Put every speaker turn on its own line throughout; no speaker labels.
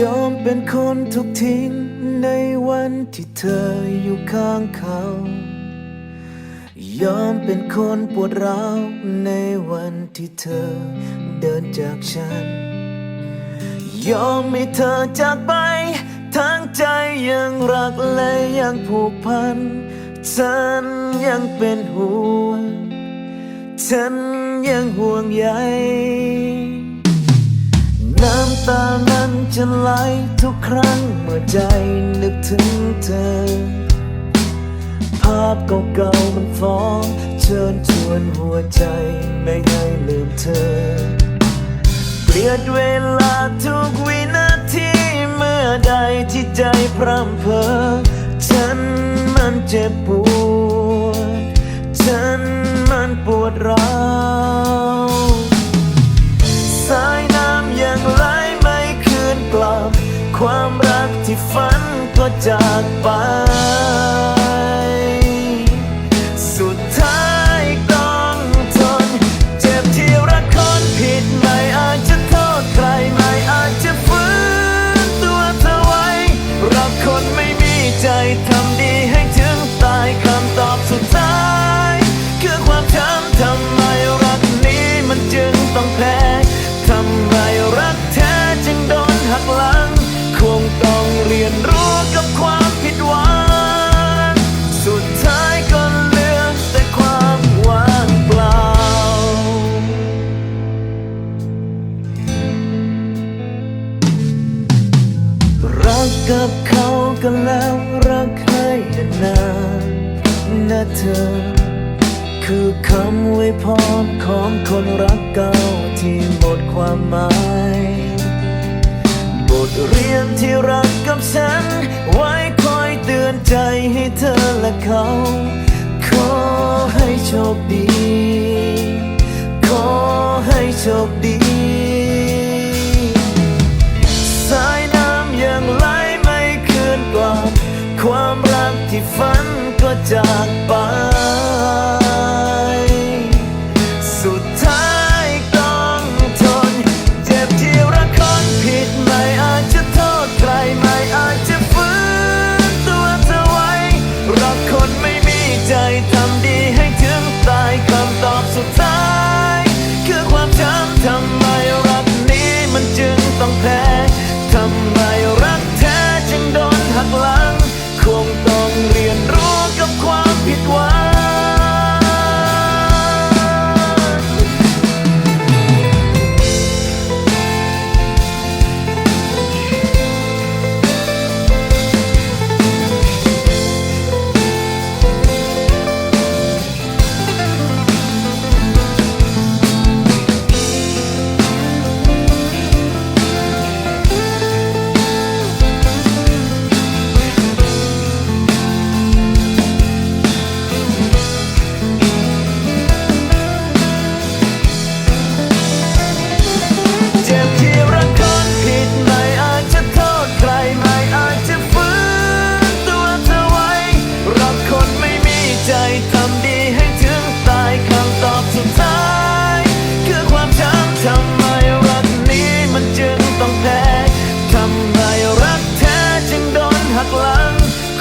ยอมเป็นคนทุกทิ้งในวันที่เธออยู่ข้างเขา ยอมเป็นคนปวดร้าวในวันที่เธอเดินจากฉัน ยอมให้เธอจากไป ทั้งใจยังรักและยังผูกพัน ฉันยังเป็นห่วง ฉันยังห่วงใย น้ำตา จะไหลทุกครั้งเมื่อใจนึกถึงเธอ ภาพเก่าๆมันฟ้องเชิญชวนหัวใจไม่ให้ลืมเธอ เปลี่ยนเวลาทุกวินาทีเมื่อใดที่ใจพร่ำเพ้อฉันมันเจ็บปว ความรักที่ฝันก็จากไป แล้วรักให้นานนะเธอ คือคำไว้พรของคนรักเก่าที่หมดความหมาย บทเรียนที่รักกับฉัน ไว้คอยเตือนใจให้เธอและเขา ขอให้โชคดี ขอให้โชคดี ที่ฝันก็จากไป สุดท้ายต้องทน เจ็บที่รักคนผิดไม่อาจจะโทษใครไม่อาจจะฝืนตัวเธอไว้ รักคนไม่มีใจทำดีให้ถึงตายคำตอบสุดท้าย คือความจำทำไมรักนี้มันจึงต้องแพ้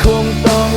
คงต้อง